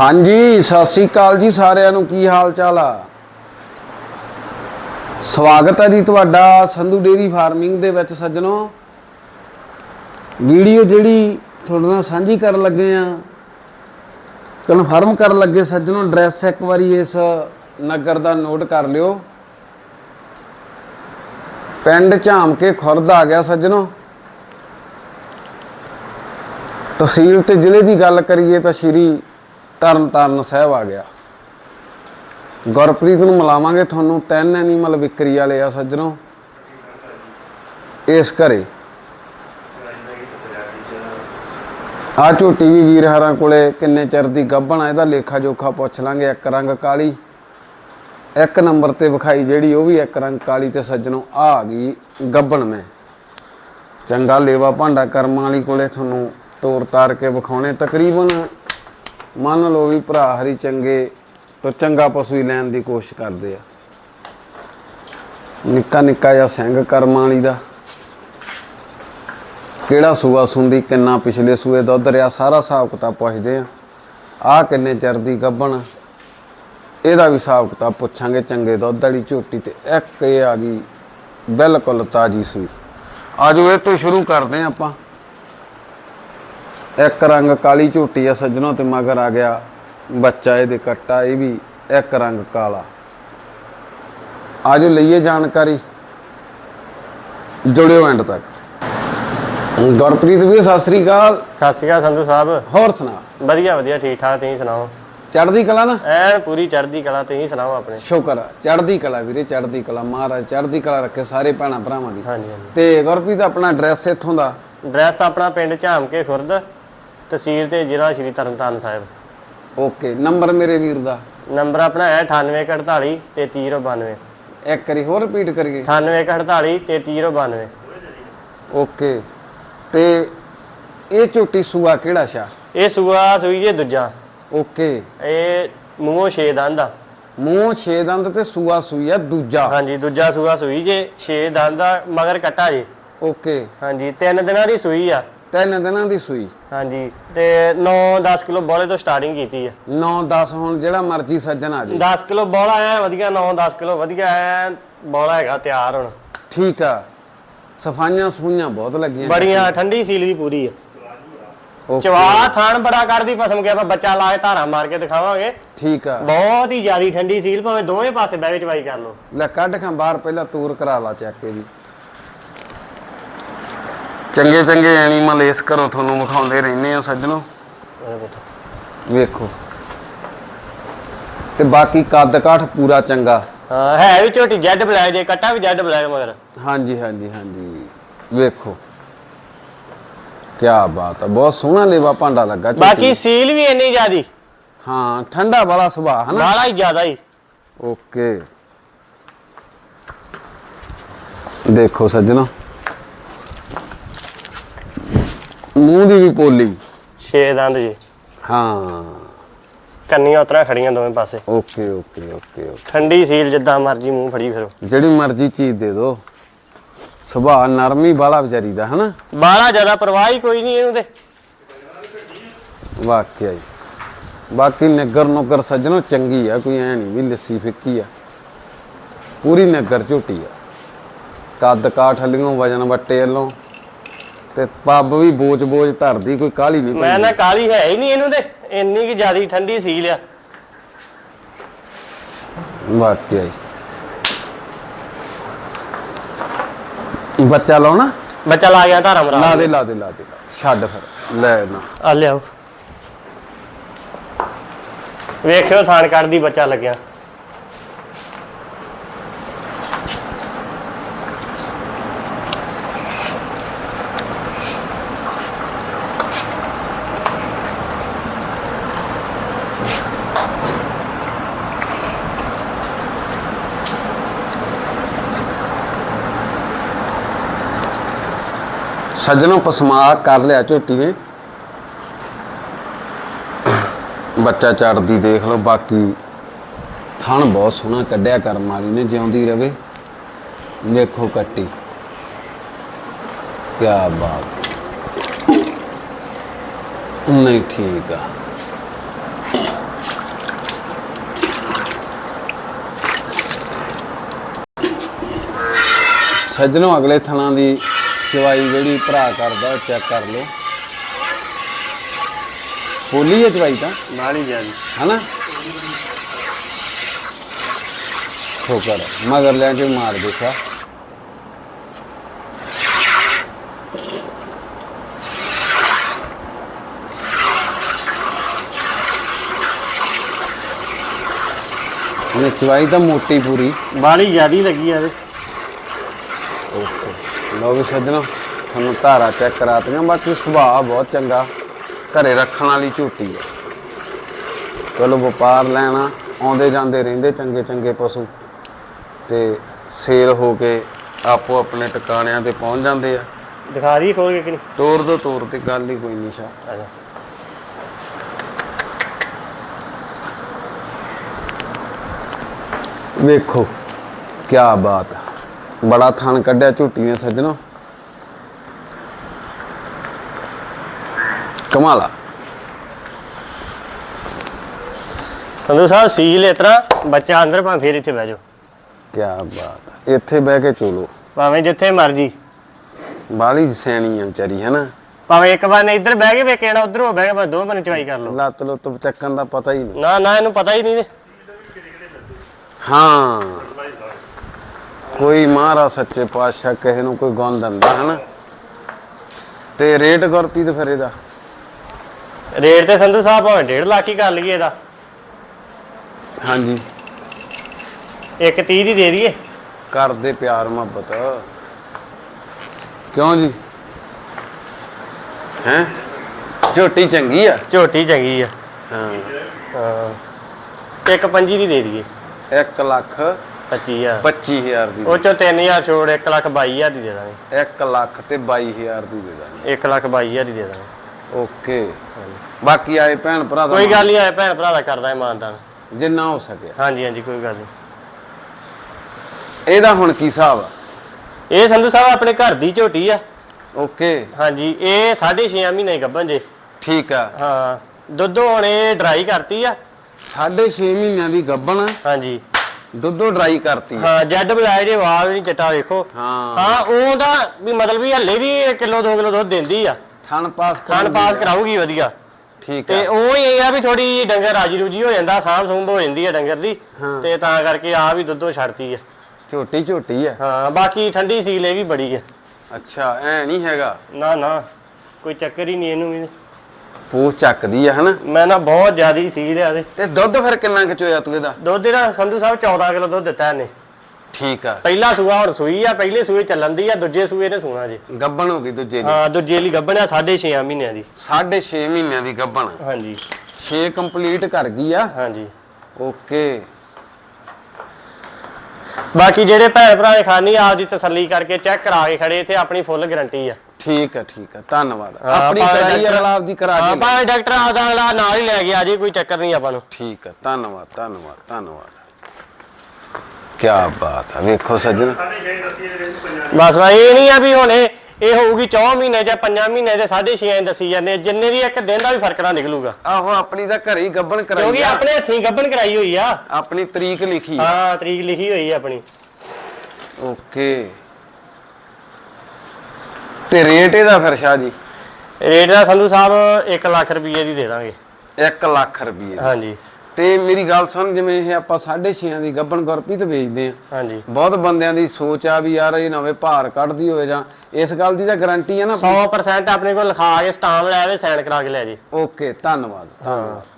ਹਾਂਜੀ, ਸਤਿ ਸ੍ਰੀ ਅਕਾਲ ਜੀ ਸਾਰਿਆਂ ਨੂੰ। ਕੀ ਹਾਲ ਚਾਲ ਆ? ਸਵਾਗਤ ਹੈ ਜੀ ਤੁਹਾਡਾ ਸੰਧੂ ਡੇਰੀ ਫਾਰਮਿੰਗ ਦੇ ਵਿੱਚ ਸੱਜਣੋ। ਵੀਡੀਓ ਜਿਹੜੀ ਤੁਹਾਡੇ ਨਾਲ ਸਾਂਝੀ ਕਰਨ ਲੱਗੇ ਆ, ਕਨਫਰਮ ਕਰਨ ਲੱਗੇ ਸੱਜਣੋ, ਐਡਰੈਸ ਇੱਕ ਵਾਰੀ ਇਸ ਨਗਰ ਦਾ ਨੋਟ ਕਰ ਲਿਓ। ਪਿੰਡ ਝਾਮ ਕੇ ਖੁਰਦ ਆ ਗਿਆ ਸੱਜਣੋ। ਤਹਿਸੀਲ ਤੇ ਜ਼ਿਲ੍ਹੇ ਦੀ ਗੱਲ ਕਰੀਏ ਤਾਂ ਸ਼੍ਰੀ ਤਰਨ ਤਰਨਤਾਰਨ ਸਾਹਿਬ ਆ ਗਿਆ। ਗੁਰਪ੍ਰੀਤ ਨੂੰ ਮਿਲਾਵਾਂਗੇ ਤੁਹਾਨੂੰ ਤਿੰਨ ਐਨੀਮਲ ਵਿਕਰੀ ਵਾਲੇ ਆ ਸੱਜਣੋ। ਇਸ ਘਰੇ। ਆ ਝੋਟੀ ਵੀ ਵੀਰ ਹਰਾਂ ਕੋਲੇ ਕਿੰਨੇ ਚਿਰ ਦੀ ਗੱਭਣ ਆ, ਇਹਦਾ ਲੇਖਾ ਜੋਖਾ ਪੁੱਛ ਲਾਂਗੇ, ਇੱਕ ਰੰਗ ਕਾਲੀ। ਇੱਕ ਨੰਬਰ ਤੇ ਵਿਖਾਈ ਜਿਹੜੀ ਉਹ ਵੀ ਇੱਕ ਰੰਗ ਕਾਲੀ ਤੇ ਸੱਜਣੋ, ਆ ਆ ਗਈ ਗੱਭਣ ਮੈਂ। ਚੰਗਾ ਲੇਵਾ ਭਾਂਡਾ ਕਰਮਾਂ ਵਾਲੀ ਕੋਲੇ ਤੁਹਾਨੂੰ ਤੋਰ ਤਾਰ ਕੇ ਵਿਖਾਉਣੇ। ਤਕਰੀਬਨ ਮੰਨ ਲਓ ਵੀ ਭਰਾ ਹਰੀ ਚੰਗੇ ਤੋਂ ਚੰਗਾ ਪਸ਼ੂ ਹੀ ਲੈਣ ਦੀ ਕੋਸ਼ਿਸ਼ ਕਰਦੇ ਆ। ਨਿੱਕਾ ਨਿੱਕਾ ਜਿਹਾ ਸਿੰਘ ਕਰਮਾਂ ਵਾਲੀ ਦਾ। ਕਿਹੜਾ ਸੂਆ ਸੁੰਦੀ, ਕਿੰਨਾ ਪਿਛਲੇ ਸੂਏ ਦੁੱਧ ਰਿਆ, ਸਾਰਾ ਹਿਸਾਬ ਕਿਤਾਬ ਪੁੱਛਦੇ ਆ। ਆ ਕਿੰਨੇ ਚਿਰ ਦੀ ਗੱਭਣ? ਇਹਦਾ ਵੀ ਹਿਸਾਬ ਕਿਤਾਬ ਪੁੱਛਾਂਗੇ ਚੰਗੇ ਦੁੱਧ ਵਾਲੀ ਝੋਟੀ ਤੇ ਇੱਕ ਇਹ ਆ ਗਈ, ਬਿਲਕੁਲ ਤਾਜੀ ਸੂਈ। ਆਜੋ ਇਹ ਤੋਂ ਸ਼ੁਰੂ ਕਰਦੇ ਆ ਆਪਾਂ। ਇੱਕ ਰੰਗ ਕਾਲੀ ਝੋਟੀ ਆ ਸੱਜਣੋ ਤੇ ਮਗਰ ਆ ਗਿਆ ਬੱਚਾ ਇਹਦੇ ਕੱਟਾ ਇਹ ਵੀ ਇੱਕ ਰੰਗ ਕਾਲਾ। ਆਜੋ ਲਈਏ ਜਾਣਕਾਰੀ ਜੁੜਿਓ ਐਂਡ ਤੱਕ। ਗੁਰਪ੍ਰੀਤ ਵੀ ਸਤਿ ਸ੍ਰੀ ਅਕਾਲ। ਸਤਿ ਸ਼੍ਰੀ ਅਕਾਲ ਸੰਧੂ ਸਾਹਿਬ। ਹੋਰ ਸੁਣਾ। ਵਧੀਆ ਵਧੀਆ ਠੀਕ ਠਾਕ ਤੁਸੀਂ ਸੁਣਾਓ? ਚੜ੍ਹਦੀ ਕਲਾ ਨਾ? ਐਨ ਪੂਰੀ ਚੜ੍ਹਦੀ ਕਲਾ ਤੁਸੀਂ ਸੁਣਾਓ ਆਪਣੇ? ਸ਼ੁਕਰ ਆ ਚੜ੍ਹਦੀ ਕਲਾ ਵੀਰੇ ਚੜ੍ਹਦੀ ਕਲਾ। ਮਹਾਰਾਜ ਚੜ੍ਹਦੀ ਕਲਾ ਰੱਖੇ ਸਾਰੇ ਭੈਣਾਂ ਭਰਾਵਾਂ ਦੀ। ਹਾਂਜੀ ਹਾਂਜੀ। ਤੇ ਗੁਰਪ੍ਰੀਤ ਆਪਣਾ ਐਡਰੈਸ ਇੱਥੋਂ ਦਾ? ਡਰੈਸ ਆਪਣਾ ਪਿੰਡ ਝਾਮ ਕੇ ਖੁਰਦ ਤਹਿਸੀਲ ਤੇ ਜ਼ਿਲ੍ਹਾ ਸ਼੍ਰੀ ਤਰਨਤਾਰਨ ਸਾਹਿਬ। ਓਕੇ ਨੰਬਰ ਮੇਰੇ ਵੀਰ ਦਾ? ਨੰਬਰ ਆਪਣਾ ਹੈ 9848 3392 ਇੱਕ ਵਾਰੀ ਹੋਰ ਰਿਪੀਟ ਕਰੀਏ। 9848 3392 ਓਕੇ ਤੇ ਇਹ ਝੋਟੀ ਸੂਆ ਕਿਹੜਾ ਸ਼ਾ ਇਹ ਸੂਆ ਸੂਈ ਜੇ ਦੂਜਾ। ਓਕੇ। ਇਹ ਮੂੰਹੋਂ ਛੇ ਦੰਦ ਆ। ਮੂੰਹ ਛੇ ਦੰਦ ਤੇ ਸੂਆ ਸੂਈ ਆ ਦੂਜਾ। ਹਾਂਜੀ ਦੂਜਾ ਸੂਆ ਸੂਈ ਜੇ ਛੇ ਦੰਦ ਆ ਮਗਰ ਕੱਟਾ ਜੇ। ਓਕੇ। ਹਾਂਜੀ ਤਿੰਨ ਦਿਨਾਂ ਦੀ ਸੂਈ ਆ। ਤਿੰਨ ਦਿਨਾਂ ਦੀ ਸੂਈ। ਹਾਂਜੀ ਤੇ 9-10 ਕਿਲੋ ਬੋਲੇ ਤੋਂ ਸਟਾਰਟਿੰਗ ਕੀਤੀ ਆ। 9 10 ਹੁਣ ਜਿਹੜਾ ਮਰਜ਼ੀ ਸੱਜਣ ਆ ਜੇ। 10 ਕਿਲੋ ਬੋਲਾ ਆਇਆ ਵਧੀਆ 9-10 ਕਿਲੋ ਵਧੀਆ ਆਇਆ ਬੋਲਾ ਹੈਗਾ ਤਿਆਰ ਹੁਣ। ਠੀਕ ਆ। ਸਫਾਈਆਂ ਸਫੂਈਆਂ ਬਹੁਤ ਲੱਗੀਆਂ ਬੜੀਆਂ ਠੰਡੀ ਸੀਲ ਵੀ ਪੂਰੀ ਆ। ਚਵਾ ਥਾਣ ਬੜਾ ਕੱਢਦੀ ਪਸਮ ਗਿਆ ਆਪਾਂ ਬੱਚਾ ਲਾ ਕੇ ਧਾਰਾ ਮਾਰ ਕੇ ਦਿਖਾਵਾਂਗੇ। ਠੀਕ ਆ। ਬਹੁਤ ਹੀ ਜ਼ਿਆਦੀ ਠੰਡੀ ਸੀਲ ਭਾਵੇਂ ਦੋਵੇਂ ਪਾਸੇ ਬਹਿ ਕੇ ਚਵਾਈ ਕਰ ਲਓ। ਲੈ ਕੱਢ ਖਾਂ ਬਾਹਰ ਪਹਿਲਾਂ ਤੂਰ ਕਰਾ ਲਾ ਚੱਕ ਕੇ ਜੀ ਚੰਗੇ ਚੰਗੇ ਐਨੀਮਲ ਇਸ ਘਰੋਂ ਤੁਹਾਨੂੰ ਵਿਖਾਉਂਦੇ ਰਹਿੰਦੇ ਆ ਸੱਜਣੋ। ਵੇਖੋ। ਤੇ ਬਾਕੀ ਕੱਦ ਕਾਠ ਪੂਰਾ ਚੰਗਾ। ਹਾਂ ਹੈ ਵੀ ਝੋਟੀ ਜੈਡ ਬਲੈਕ ਜੇ ਕੱਟਾ ਵੀ ਜੈਡ ਬਲੈਕ ਮਗਰ। ਹਾਂਜੀ ਹਾਂਜੀ ਹਾਂਜੀ। ਵੇਖੋ। ਕੀ ਬਾਤ ਹੈ ਬਹੁਤ ਸੋਹਣਾ ਲੇਵਾ ਭਾਂਡਾ ਲੱਗਾ ਝੋਟੀ ਬਾਕੀ ਸੀਲ ਵੀ ਇੰਨੀ ਜ਼ਿਆਦੀ। ਹਾਂ ਠੰਡਾ ਵਾਲਾ ਸੁਭਾਅ ਹਨਾ? ਬਾਲਾ ਹੀ ਜ਼ਿਆਦਾ ਹੀ। ਓਕੇ। ਦੇਖੋ ਸੱਜਣੋ। ਮੂੰਹ ਦੀ ਵੀ ਪੋਲੀ। ਛੇ ਦੰਦ ਜੀ। ਹਾਂ। ਕੰਨੀਆਂ ਉਤਰਾ ਖੜੀਆਂ ਦੋਵੇਂ ਪਾਸੇ। Okay okay okay. ਠੰਡੀ ਸੀਲ ਜਿੱਦਾਂ ਮਰਜ਼ੀ ਮੂੰਹ ਫੜੀ ਫਿਰੋ। ਜਿਹੜੀ ਮਰਜ਼ੀ ਚੀਜ਼ ਦੇ ਦਿਓ ਸੁਭਾਅ ਨਰਮੀ ਵਾਲਾ ਵਿਚਾਰੀ ਦਾ ਹਨਾ? ਬਾਲਾ ਜ਼ਿਆਦਾ ਪਰਵਾਹ ਹੀ ਕੋਈ ਨਹੀਂ ਇਹਨੂੰ ਤੇ। ਵਾਕਿਆ ਹੀ ਬਾਕੀ ਨਿੱਗਰ ਨੁੱਗਰ ਸੱਜਣੋ ਚੰਗੀ ਆ ਕੋਈ ਐ ਨਹੀਂ ਵੀ ਲੱਸੀ ਫਿੱਕੀ ਆ। ਪੂਰੀ ਨਿੱਗਰ ਝੋਟੀ ਆ। ਕੱਦ ਕਾਠ ਹਲਿਓ ਵਜਨ ਵੱਟੇ ਵੱਲੋਂ। ਤੇ ਪੱਬ ਵੀ ਬੋਚ ਬੋਚ ਧਰਦੀ ਕੋਈ ਕਾਲੀ ਨਹੀਂ ਮੈਂ ਨਾ ਕਾਲੀ ਹੈ ਹੀ ਨਹੀਂ ਇਹਨੂੰ ਤੇ ਇੰਨੀ ਕਿ ਜ਼ਿਆਦੀ ਠੰਡੀ ਸੀਲ ਆ। ਵਾਕਿਆ ਹੀ। ਬੱਚਾ ਲਾਉਣਾ? ਬੱਚਾ ਲਾ ਗਿਆ ਧਾਰਾ ਮਰਾ ਲਾ ਦੇ ਲਾ ਦੇ ਲਾ ਦੇ। ਛੱਡ ਫਿਰ ਲੈ ਨਾ। ਆ ਲਿਆਓ। ਵੇਖਿਓ ਥਾਣ ਕੱਢਦੀ ਬੱਚਾ ਲੱਗਿਆ। ਸਜਣੋਂ ਪਸਮਾ ਕਰ ਲਿਆ ਝੋਟੀ ਨੇ। ਬੱਚਾ ਚੜਦੀ ਦੇਖ ਲਓ, ਬਾਕੀ ਥਣ ਬਹੁਤ ਸੋਹਣਾ ਕੱਢਿਆ ਕਰਮ ਵਾਲੀ ਨੇ, ਜਿਉਂਦੀ ਰਵੇ। ਵੇਖੋ ਕੱਟੀ। ਕੀ ਬਾਤ। ਨਹੀਂ ਠੀਕ ਆ। ਸੱਜਣੋਂ ਅਗਲੇ ਥਣਾ ਦੀ ਚਵਾਈ ਜਿਹੜੀ ਭਰਾ ਕਰਦਾ ਉਹ ਚੈੱਕ ਕਰ ਲਓ। ਪੋਲੀ ਹੈ ਚਵਾਈ ਤਾਂ? ਬਾਲੀ ਜਿਆਦੀ ਹਨਾ? ਠੋਕਰ ਮਗਰ ਲੈ ਕੇ ਮਾਰ ਦੇਖਾ ਇਹ ਚਵਾਈ ਤਾਂ ਮੋਟੀ ਪੂਰੀ। ਬਾਲੀ ਜਿਆਦੀ ਲੱਗੀ ਆ ਇਹਦੇ। ਲਓ ਵੀ ਸੱਜਣੋ ਤੁਹਾਨੂੰ ਧਾਰਾ ਚੈੱਕ ਕਰਾਤੀਆਂ ਬਾਕੀ ਸੁਭਾਅ ਬਹੁਤ ਚੰਗਾ। ਘਰੇ ਰੱਖਣ ਵਾਲੀ ਝੂਟੀ ਹੈ ਚਲੋ ਵਪਾਰ ਲੈਣਾ ਆਉਂਦੇ ਜਾਂਦੇ ਰਹਿੰਦੇ ਚੰਗੇ ਚੰਗੇ ਪਸ਼ੂ। ਤੇ ਸੇਲ ਹੋ ਕੇ ਆਪੋ ਆਪਣੇ ਟਿਕਾਣਿਆਂ ਤੇ ਪਹੁੰਚ ਜਾਂਦੇ ਆ। ਦਿਖਾ ਰਹੀ ਖੋਲ ਕੇ ਕਿ ਨਹੀਂ? ਤੋਰ ਦੋ ਤੋਰ ਤੇ ਗੱਲ ਹੀ ਕੋਈ ਨਹੀਂ ਸ਼ਾ ਵੇਖੋ ਕੀ ਬਾਤ ਹੈ ਬੜਾ ਥਣ ਕੱਢਿਆ ਝੂਟੀ ਨੇ ਸੱਜਣੋ। ਕਮਾਲਾ ਸੰਧੂ ਸਾਹਿਬ ਸੀਲ ਇਸ ਤਰ੍ਹਾਂ ਬੱਚਾ ਅੰਦਰ ਭਾਵੇਂ ਫੇਰ ਇੱਥੇ ਬਹਿ ਜਾਓ। ਕੀ ਬਾਤ ਹੈ ਇੱਥੇ ਬਹਿ ਕੇ ਚੋਲੋ। ਭਾਵੇਂ ਜਿੱਥੇ ਮਰਜ਼ੀ। ਬਾਲੀ ਸਿਆਣੀ ਆ ਵਿਚਾਰੀ ਹੈ ਨਾ ਭਾਵੇਂ ਇੱਕ ਵਾਰ ਇੱਧਰ ਬਹਿ ਕੇ ਵੇਖਣਾ ਉਧਰੋਂ ਬਹਿ ਕੇ ਭਾਵੇਂ ਦੋ ਮਿੰਟ ਚਵਾਈ ਕਰ ਲਓ। ਲੱਤ ਲੁੱਤ ਚੱਕਣ ਦਾ ਪਤਾ ਹੀ ਨਹੀਂ। ਨਾ ਨਾ ਇਹਨੂੰ ਪਤਾ ਹੀ ਨਹੀਂ। ਹਾਂ। ਕੋਈ ਮਹਾਰਾਜ ਸੱਚੇ ਪਾਤਸ਼ਾਹ ਕਿਸੇ ਨੂੰ ਕੋਈ ਗੁਣ ਦਿੰਦਾ ਹੈ ਨਾ ਤੇ ਰੇਟ ਗੁਰਪ੍ਰੀਤ ਫਿਰ ਇਹਦਾ? ਰੇਟ ਤੇ ਸੰਧੂ ਸਾਹਿਬ ਭਾਵੇਂ 1.5 ਲੱਖ ਹੀ ਕਰ ਲਈਏ ਇਹਦਾ। ਹਾਂਜੀ। ਇੱਕ 30 ਦੀ ਦੇ ਦਈਏ। ਕਰਦੇ ਪਿਆਰ ਮੁਹੱਬਤ। ਕਿਉਂ ਜੀ? ਹੈ? ਝੋਟੀ ਚੰਗੀ ਆ? ਝੋਟੀ ਚੰਗੀ ਆ। ਹਾਂ। ਇੱਕ ਪੰਜੀ ਦੀ ਦੇ ਦਈਏ। 1 ਲੱਖ 25000 25000 ਦੀ ਉਹ ਚੋਂ 3000 ਛੋੜ 1 ਲੱਖ 22000 ਦੀ ਦੇ ਦਾਂਗੇ। 1 ਲੱਖ ਤੇ 22000 ਦੀ ਦੇ ਦਾਂਗੇ। 1 ਲੱਖ 22000 ਦੀ ਦੇ ਦਾਂਗੇ। ਓਕੇ। ਬਾਕੀ ਆਏ ਭੈਣ ਭਰਾ ਦਾ ਕੋਈ ਗੱਲ ਨਹੀਂ ਆਏ ਭੈਣ ਭਰਾ ਦਾ ਕਰਦਾ ਇਮਾਨਦਾਰ। ਜਿੰਨਾ ਹੋ ਸਕਿਆ। ਹਾਂਜੀ ਹਾਂਜੀ ਕੋਈ ਗੱਲ ਨਹੀਂ। ਇਹਦਾ ਹੁਣ ਕੀ ਹਿਸਾਬ ਆ? ਇਹ ਸੰਧੂ ਸਾਹਿਬ ਆਪਣੇ ਘਰ ਦੀ ਝੋਟੀ ਆ। ਓਕੇ। ਹਾਂਜੀ ਇਹ 6.5 ਮਹੀਨੇ ਗੱਭਣ ਜੇ। ਠੀਕ ਆ। ਹਾਂ ਦੁੱਧੋਂ ਹੁਣ ਇਹ ਡਰਾਈ ਕਰਤੀ ਆ। ਸਾਢੇ 6 ਮਹੀਨਿਆਂ ਦੀ ਗੱਬਣ ਹਾਂਜੀ। ਦੁੱਧੋ ਡਰਾਈ ਕਰਤੀ। ਹਾਂ ਜੈਡ ਬਲਾਏ ਜੇ ਵਾਲ ਵੀ ਨਹੀਂ ਚਟਾ ਵੇਖੋ। ਹਾਂ। ਹਾਂ ਉਹਦਾ ਵੀ ਮਤਲਬ ਵੀ ਹੱਲੇ ਵੀ ਕਿਲੋ 2 ਕਿਲੋ ਦੁੱਧ ਦਿੰਦੀ ਆ। ਥਣ ਪਾਸ ਖਾਣ। ਪਾਸ ਕਰਾਊਗੀ ਵਧੀਆ। ਠੀਕ ਤੇ ਉਹ ਹੀ ਆ ਵੀ ਥੋੜੀ ਡੰਗਰ ਰਾਜੀ ਰੂਜੀ ਹੋ ਜਾਂਦਾ ਸਾਂਭ ਸੂੰਭ ਹੋ ਜਾਂਦੀ ਆ ਡੰਗਰ ਦੀ। ਹਾਂ। ਤੇ ਤਾਂ ਕਰਕੇ ਆ ਵੀ ਦੁੱਧੋਂ ਛੱਡਤੀ ਆ। ਝੋਟੀ ਝੋਟੀ ਆ। ਹਾਂ ਬਾਕੀ ਠੰਡੀ ਸੀਲ ਇਹ ਵੀ ਬੜੀ ਆ। ਅੱਛਾ ਐ ਨਹੀਂ ਹੈਗਾ। ਨਾ ਨਾ ਕੋਈ ਚੱਕਰ ਹੀ ਨਹੀਂ ਇਹਨੂੰ ਵੀ। ਪੂਛ ਚੱਕਦੀ ਆ ਹਨਾ? ਮੈਂ ਨਾ ਬਹੁਤ ਜ਼ਿਆਦੀ ਸੀਲ ਆ ਦੇ ਤੇ ਦੁੱਧ ਫਿਰ ਕਿੰਨਾ ਕੁ ਚੋਇਆ ਤੂੰ ਇਹਦਾ? ਦੁੱਧ ਇਹਦਾ ਸੰਧੂ ਸਾਹਿਬ 14 ਕਿਲੋ ਦੁੱਧ ਦਿੱਤਾ ਇਹਨੇ। ਠੀਕ ਆ। ਪਹਿਲਾ ਸੂਆ ਹੁਣ ਸੂਈ ਆ ਪਹਿਲੇ ਸੂਏ ਚੱਲਣ ਦੀ ਆ ਦੂਜੇ ਸੂਏ ਨੇ ਸੂਣਾ ਜੀ। ਗੱਬਣ ਹੋ ਗਈ ਦੂਜੇ ਦੀ। ਹਾਂ ਦੂਜੇ ਲਈ ਗੱਭਣਿਆ 6.5 ਮਹੀਨਿਆਂ ਦੀ। ਸਾਢੇ 6 ਮਹੀਨਿਆਂ ਦੀ ਗੱਬਣ। ਹਾਂਜੀ। 6 ਕੰਪਲੀਟ ਕਰ ਗਈ ਆ। ਹਾਂਜੀ। ਓਕੇ। ਬਾਕੀ ਜਿਹੜੇ ਭੈਣ ਭਰਾ ਨੇ ਖਾਣੀ ਆਪਦੀ ਤਸੱਲੀ ਕਰਕੇ ਚੈੱਕ ਕਰਾ ਕੇ ਖੜੇ ਇੱਥੇ ਆਪਣੀ ਫੁੱਲ ਗਾਰੰਟੀ ਆ। ਠੀਕ ਆ ਠੀਕ ਆ ਧੰਨਵਾਦ। ਹਾਂ, ਆਪਣੀ ਕਰਾਈ ਰਲਾ ਆਪਦੀ ਕਰਾ ਹਾਂ ਕੇ ਭਾਵੇਂ ਡਾਕਟਰ ਆਦਾ ਵਾਲਾ ਨਾਲ ਹੀ ਲੈ ਗਿਆ ਜੀ ਕੋਈ ਚੱਕਰ ਨਹੀਂ ਆਪਾਂ ਨੂੰ। ਠੀਕ ਆ ਧੰਨਵਾਦ ਧੰਨਵਾਦ ਧੰਨਵਾਦ। ਕੀ ਬਾਤ ਆ ਵੇਖੋ ਸੱਜਣ। ਬਸ ਵਾ ਇਹ ਨਹੀਂ ਆ ਵੀ ਹੁਣ ਇਹ ਹੋਊਗੀ 4 ਮਹੀਨੇ ਜਾਂ 5 ਮਹੀਨੇ ਦੇ 6.5 ਦੱਸੀ ਜਾਂਦੇ। ਜਿੰਨੇ ਦੀ ਇੱਕ ਦਿਨ ਦਾ ਵੀ ਫ਼ਰਕ ਨਾ ਨਿਕਲੂਗਾ। ਆਹੋ ਆਪਣੀ ਤਾਂ ਘਰੇ ਹੀ ਗੱਬਣ ਕਰਾਈ ਕਿਉਂਕਿ ਆਪਣੇ ਹੱਥੀਂ ਗੱਭਣ ਕਰਾਈ ਹੋਈ ਆ। ਆਪਣੀ ਤਰੀਕ ਲਿਖੀ ਹਾਂ ਤਰੀਕ ਲਿਖੀ ਹੋਈ ਆ ਆਪਣੀ। ਓਕੇ। ਤੇ ਰੇਟ ਇਹਦਾ ਫਿਰ ਸ਼ਾਹ ਜੀ? ਰੇਟ ਦਾ ਸੰਧੂ ਸਾਹਿਬ 1 ਲੱਖ ਰੁਪਏ ਦੀ ਦੇ ਦਾਂਗੇ। 1 ਲੱਖ ਰੁਪਏ ਹਾਂਜੀ। ਤੇ ਮੇਰੀ ਗੱਲ ਸੁਣ ਜਿਵੇਂ ਇਹ ਆਪਾਂ 6.5 ਦੀ ਗੱਬਣ ਗੁਰਪ੍ਰੀਤ ਵੇਚਦੇ ਆ। ਹਾਂਜੀ। ਬਹੁਤ ਬੰਦਿਆਂ ਦੀ ਸੋਚ ਆ ਵੀ ਯਾਰ ਇਹ ਨਵੇਂ ਭਾਰ ਕੱਢਦੀ ਹੋਵੇ ਜਾਂ ਇਸ ਗੱਲ ਦੀ ਤਾਂ ਗਾਰੰਟੀ ਹੈ ਨਾ 100% ਆਪਣੇ ਕੋਲ ਲਿਖਾ ਕੇ ਸਟਾਂਪ ਲੈ ਆਵੇ ਸਾਈਨ ਕਰਾ ਕੇ ਲੈ ਜੀ। ਓਕੇ ਧੰਨਵਾਦ।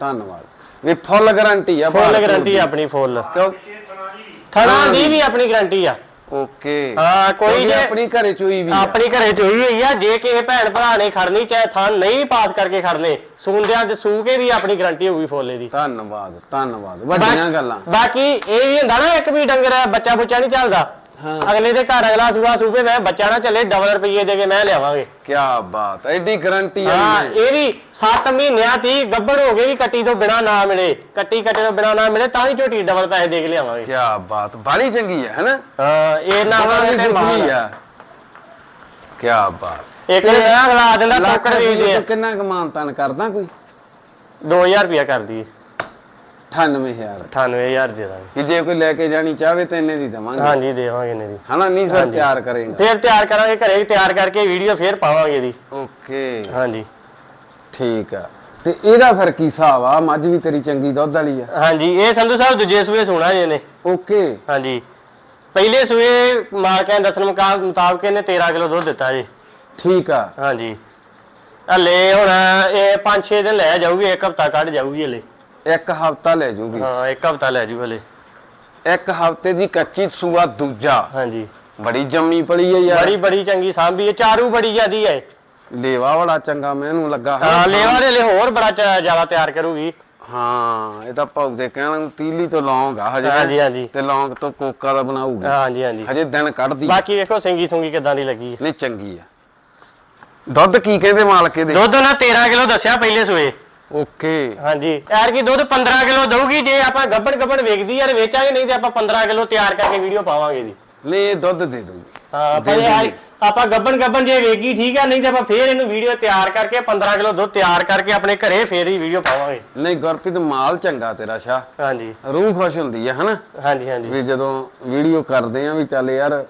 ਧੰਨਵਾਦ। ਵੀ ਫੁੱਲ ਗਾਰੰਟੀ ਆ ਫੁੱਲ ਗਾਰੰਟੀ ਆਪਣੀ ਫੁੱਲ ਥਣਾ ਦੀ ਵੀ ਆਪਣੀ ਗਾਰੰਟੀ ਆ। ਓਕੇ ਹਾਂ ਕੋਈ ਜੇ ਆਪਣੀ ਘਰੇ ਚੋਈ ਵੀ ਆ। ਆਪਣੀ ਘਰੇ ਚੋਈ ਹੋਈ ਆ ਜੇ ਕਿਸੇ ਭੈਣ ਭਰਾ ਨੇ ਖੜਨੀ ਚਾਹੇ ਥਾਂ ਨਹੀਂ ਵੀ ਪਾਸ ਕਰਕੇ ਖੜਨੇ ਸੂੰਦਿਆਂ ਦੇ ਸੂ ਕੇ ਵੀ ਆਪਣੀ ਗਾਰੰਟੀ ਹੋਊਗੀ ਫੋਲੇ ਦੀ ਧੰਨਵਾਦ ਧੰਨਵਾਦ ਵੱਡੀਆਂ ਗੱਲਾਂ ਬਾਕੀ ਇਹ ਵੀ ਹੁੰਦਾ ਨਾ ਇੱਕ ਵੀ ਡੰਗਰ ਬੱਚਾ ਬੁੱਚਾ ਨਹੀਂ ਚੱਲਦਾ ਹਾਂ। ਅਗਲੇ ਦੇ ਘਰ ਅਗਲਾ ਸੂਆ ਸੂਪੇ ਮੈਂ ਬੱਚਾ ਨਾ ਚੱਲੇ ਡਬਲ ਰੁਪਏ ਦੇ ਕੇ ਮੈਂ ਲਿਆਵਾਂਗੇ। ਕੀ ਬਾਤ ਐਡੀ ਗਾਰੰਟੀ ਆ ਹਾਂ ਇਹ ਵੀ 7 ਮਹੀਨਿਆਂ ਤੀ ਗੱਭੜ ਹੋ ਗਏ ਵੀ ਕੱਟੀ ਤੋਂ ਬਿਨਾ ਨਾ ਮਿਲੇ। ਕੱਟੀ ਕੱਟੇ ਤੋਂ ਬਿਨਾ ਨਾ ਮਿਲੇ ਤਾਂ ਵੀ ਝੋਟੀ ਡਬਲ ਪੈਸੇ ਦੇ ਕੇ ਲਿਆਵਾਂਗੇ। ਕੀ ਬਾਤ ਬਾਲੀ ਚੰਗੀ ਹੈ ਹੈਨਾ ਹਾਂ ਇਹ ਨਾ ਮਾਣ ਆ। ਕੀ ਬਾਤ। ਇੱਕ ਨੇ ਨਾ ਅਗਲਾ ਦਿੰਦਾ ਟੋਕਰ ਵੇਚਦੇ ਆ ਤੂੰ ਕਿੰਨਾ ਕਮਾਨ ਤਨ ਕਰਦਾ ਕੋਈ? 2000 ਰੁਪਇਆ ਕਰ ਦਈਏ 98000 98000 ਦੇ ਦਾਂਗੇ। ਕਿ ਜੇ ਕੋਈ ਲੈ ਕੇ ਜਾਣੀ ਚਾਹਵੇ ਤਾਂ ਇੰਨੇ ਦੀ ਦੇਵਾਂਗੇ। ਹਾਂਜੀ ਦੇਵਾਂਗੇ ਨੇ ਦੀ। ਹਨਾ ਨਹੀਂ ਫਿਰ ਤਿਆਰ ਕਰੇਗਾ। ਫੇਰ ਤਿਆਰ ਕਰਾਂਗੇ ਘਰੇ ਤਿਆਰ ਕਰਕੇ ਵੀਡੀਓ ਫੇਰ ਪਾਵਾਂਗੇ ਇਹਦੀ। ਓਕੇ। ਹਾਂਜੀ। ਠੀਕ ਆ। ਤੇ ਇਹਦਾ ਫਿਰ ਕੀ ਹਿਸਾਬ ਆ? ਮੱਝ ਵੀ ਤੇਰੀ ਚੰਗੀ ਦੁੱਧ ਵਾਲੀ ਆ। ਹਾਂਜੀ ਇਹ ਸੰਧੂ ਸਾਹਿਬ ਦੂਜੇ ਸੂਏ ਸੋਣਾ ਜੇ ਨੇ ਓਕੇ। ਹਾਂਜੀ। ਪਹਿਲੇ ਸੂਏ ਮਾਲਕਾਂ ਦੇ ਮੁਤਾਬਕ ਇਹਨੇ 13 ਕਿਲੋ ਦੁੱਧ ਦਿੱਤਾ ਜੀ। ਠੀਕ ਆ। ਹਾਂਜੀ। ਹਲੇ ਹੁਣ ਇਹ 5-6 ਦਿਨ ਲੈ ਜਾਊਗੀ ਇੱਕ ਹਫਤਾ ਕੱਢ ਜਾਊਗੀ ਹਲੇ। ਇੱਕ ਹਫਤਾ ਲੈ ਜੂਗੀ। ਹਾਂ ਇੱਕ ਹਫਤਾ ਲੈ ਜੂ ਹਲੇ। ਇੱਕ ਹਫ਼ਤੇ ਦੀ ਕੱਚੀ ਸੂਆ ਦੂਜਾ। ਹਾਂਜੀ। ਬੜੀ ਜੰਮੀ ਪਲੀ ਹੈ ਯਾਰ। ਬੜੀ ਬੜੀ ਚੰਗੀ ਸਾਂਭੀ ਹੈ। ਚਾਰੂ ਬੜੀ ਜਿਆਦੀ ਹੈ। ਲੇਵਾ ਬੜਾ ਚੰਗਾ ਮੈਨੂੰ ਲੱਗਾ ਹਾਂ ਲੇਵਾ ਦੇ ਲਈ ਹੋਰ ਬੜਾ ਜ਼ਿਆਦਾ ਤਿਆਰ ਕਰੂਗੀ। ਹਾਂ ਇਹ ਤਾਂ ਭਾਉ ਦੇ ਕਹਿਣ ਤੀਲੀ ਤੋਂ ਲੌਂਗ ਆ ਹਜੇ। ਹਾਂਜੀ ਹਾਂਜੀ। ਤੇ ਲੌਂਗ ਤੋਂ ਕੋਕਾ ਦਾ ਬਣਾਊਗੀ। ਹਾਂਜੀ ਹਾਂਜੀ। ਹਜੇ ਦਿਨ ਕੱਢਦੀ। ਬਾਕੀ ਵੇਖੋ ਸਿੰਗੀ ਸੁੰਗੀ ਕਿਦਾਂ ਦੀ ਲੱਗੀ ਨਹੀਂ ਚੰਗੀ ਆ। ਦੁੱਧ ਕੀ ਕਹਿੰਦੇ ਮਾਲਕ ਇਹਦੇ ਦੁੱਧ ਨਾ 13 ਕਿਲੋ ਦੱਸਿਆ ਪਹਿਲੇ ਸੂਏ। ਓਕੇ। ਹਾਂਜੀ। ਐਰ ਕੀ ਦੁੱਧ 15 ਕਿਲੋ ਦਊਗੀ ਜੇ ਆਪਾਂ ਗੱਬੜ ਗੱਬੜ ਵੇਚਦੀ ਯਾਰ ਵੇਚਾਂਗੇ ਨਹੀਂ ਤੇ ਆਪਾਂ 15 ਕਿਲੋ ਤਿਆਰ ਕਰਕੇ ਵੀਡੀਓ ਪਾਵਾਂਗੇ ਨਹੀਂ ਇਹ ਦੁੱਧ ਦੇ ਦੂਗੀ ਹਾਂ ਪਰ ਯਾਰ ਆਪਾਂ ਗੱਬਣ ਗੱਬਣ ਜੇ ਵੇਗੀ ਠੀਕ ਆ ਨਹੀਂ ਤੇ ਆਪਾਂ ਫੇਰ ਇਹਨੂੰ ਵੀਡੀਓ ਤਿਆਰ ਕਰਕੇ 15 ਕਿਲੋ ਦੁੱਧ ਤਿਆਰ ਕਰਕੇ ਆਪਣੇ ਘਰੇ ਫੇਰ ਹੀ ਵੀਡੀਓ ਪਾਵਾਂਗੇ। ਨਹੀਂ ਗੁਰਪ੍ਰੀਤ ਮਾਲ ਚੰਗਾ ਤੇਰਾ ਸ਼ਾ ਹਾਂਜੀ। ਰੂਹ ਖੁਸ਼ ਹੁੰਦੀ ਆ ਹਨਾ? ਹਾਂਜੀ ਹਾਂਜੀ। ਵੀ ਜਦੋਂ ਵੀਡੀਓ ਕਰਦੇ ਆ ਵੀ ਚੱਲ ਯਾਰ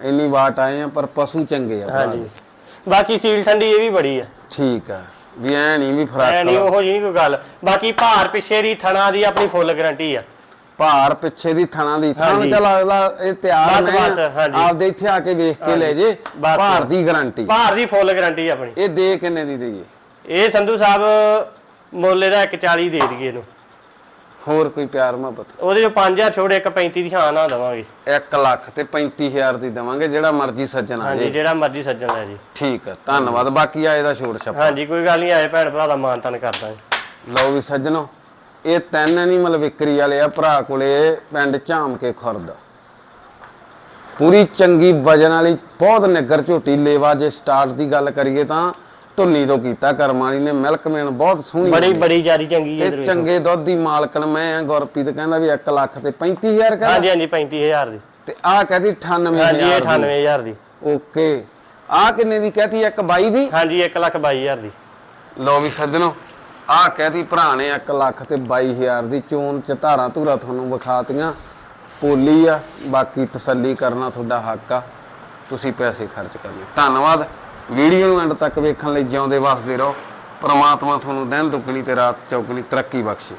ਇੰਨੀ ਵਾਟ ਆਏ ਆ ਪਰ ਪਸ਼ੂ ਚੰਗੇ ਆ ਭਰਾ। ਹਾਂਜੀ। ਬਾਕੀ ਸੀਲ ਠੰਡੀ ਇਹ ਵੀ ਬੜੀ ਆ। ਠੀਕ ਆ। ਵੀ ਐ ਨਹੀਂ ਵੀ ਐ ਫ਼ਰਕ ਨਹੀਂ ਉਹੋ ਜੀ ਨਹੀਂ ਕੋਈ ਗੱਲ। ਬਾਕੀ ਭਾਰ ਪਿੱਛੇ ਦੀ ਥਣਾ ਦੀ ਆਪਣੀ ਫੁੱਲ ਗਾਰੰਟੀ ਆ। ਭਾਰ ਪਿੱਛੇ ਦੀ ਥਣਾ ਦੀ। ਥਣ ਹਾਂਜੀ। ਚੱਲ ਅਗਲਾ ਇਹ ਤਿਆਰ ਬਸ, ਨੇ ਬਸ, ਹਾਂਜੀ। ਆਪਦੇ ਇੱਥੇ ਆ ਕੇ ਵੇਖ ਕੇ ਲੈ ਜੇ। ਬਸ। ਭਾਰ ਦੀ ਗਾਰੰਟੀ। ਭਾਰ ਦੀ ਫੁੱਲ ਗਾਰੰਟੀ ਆਪਣੀ। ਇਹ ਦੇ ਕਿੰਨੇ ਦੀ ਦਈਏ? ਇਹ ਸੰਧੂ ਸਾਹਿਬ ਮੁੱਲ ਦਾ 140 ਦੇ ਦਈਏ ਇਹਨੂੰ। ਹੋਰ ਕੋਈ ਪਿਆਰ ਮੁਹੱਬਤ? ਉਹਦੇ ਚੋਂ 5000 ਛੋੜ ਇੱਕ 35 ਦੀ ਹਾਂ ਨਾ ਦਵਾਂਗੇ। 1 ਲੱਖ ਤੇ 35000 ਦੀ ਦਵਾਂਗੇ ਜਿਹੜਾ ਮਰਜ਼ੀ ਸੱਜਣ ਆ ਹਾਂਜੀ ਜੇ ਜਿਹੜਾ ਮਰਜ਼ੀ ਸੱਜਣ ਲੈ ਜੀ। ਠੀਕ ਆ ਧੰਨਵਾਦ। ਬਾਕੀ ਆਏ ਦਾ ਛੋੜ ਛੱਪ। ਹਾਂਜੀ ਕੋਈ ਗੱਲ ਨਹੀਂ ਆਏ ਭੈਣ ਭਰਾ ਦਾ ਮਾਨ ਤਾਨ ਕਰਦਾ ਲਓ ਵੀ ਸੱਜਣੋ ਇਹ ਤਿੰਨ ਐਨੀਮਲ ਵਿਕਰੀ ਵਾਲੇ ਆ ਭਰਾ ਕੋਲੇ ਪਿੰਡ ਝਾਮ ਕੇ ਖੁਰਦ। ਪੂਰੀ ਚੰਗੀ ਵਜਨ ਵਾਲੀ ਬਹੁਤ ਨਿੱਗਰ ਝੋਟੀ ਲੇਵਾ ਜੇ ਸਟਾਰਟ ਦੀ ਗੱਲ ਕਰੀਏ ਤਾਂ ਧੁੰਨੀ ਤੋਂ ਕੀਤਾ ਕਰਮਾਲੀ ਨੇ ਮਿਲਕ ਮੇਨ ਬਹੁਤ ਸੋਹਣੀ ਬੜੀ ਬੜੀ ਜਾਰੀ ਚੰਗੀ ਹੈ ਇਹ ਚੰਗੇ ਦੁੱਧ ਦੀ ਮਾਲਕਣ ਮੈਂ ਆ ਗੁਰਪ੍ਰੀਤ ਕਹਿੰਦਾ ਵੀ 1 ਲੱਖ ਤੇ 35000 ਕਹਿੰਦਾ। ਹਾਂਜੀ ਹਾਂਜੀ 35000 ਦੀ। ਤੇ ਆਹ ਕਹਦੀ 98000 ਹਾਂਜੀ ਇਹ ਦੀ। 98000 ਦੀ। ਓਕੇ। ਆਹ ਕਿੰਨੇ ਦੀ ਕਹਤੀ? 1 22 ਦੀ? ਹਾਂਜੀ 1 ਲੱਖ 22000 ਦੀ। ਲਓ ਵੀ ਸੱਜਣੋ ਆਹ ਕਹਦੀ ਭਰਾ ਨੇ 1 ਲੱਖ ਤੇ 22000 ਦੀ। ਚੋਣ ਚ ਧਾਰਾਂ ਧੂਰਾ ਤੁਹਾਨੂੰ ਵਿਖਾਤੀਆਂ। ਪੋਲੀ ਆ ਬਾਕੀ ਤਸੱਲੀ ਕਰਨਾ ਤੁਹਾਡਾ ਹੱਕ ਆ। ਤੁਸੀਂ ਪੈਸੇ ਖਰਚ ਕਰਨੇ। ਧੰਨਵਾਦ। ਵੀਡੀਓ ਨੂੰ ਐਂਡ ਤੱਕ ਵੇਖਣ ਲਈ ਜਿਉਂਦੇ ਵਸਦੇ ਰਹੋ। ਪਰਮਾਤਮਾ ਤੁਹਾਨੂੰ ਦਿਨ ਦੁੱਗਣੀ ਤੇ ਰਾਤ ਚੌਗਣੀ ਤਰੱਕੀ ਬਖਸ਼ੇ।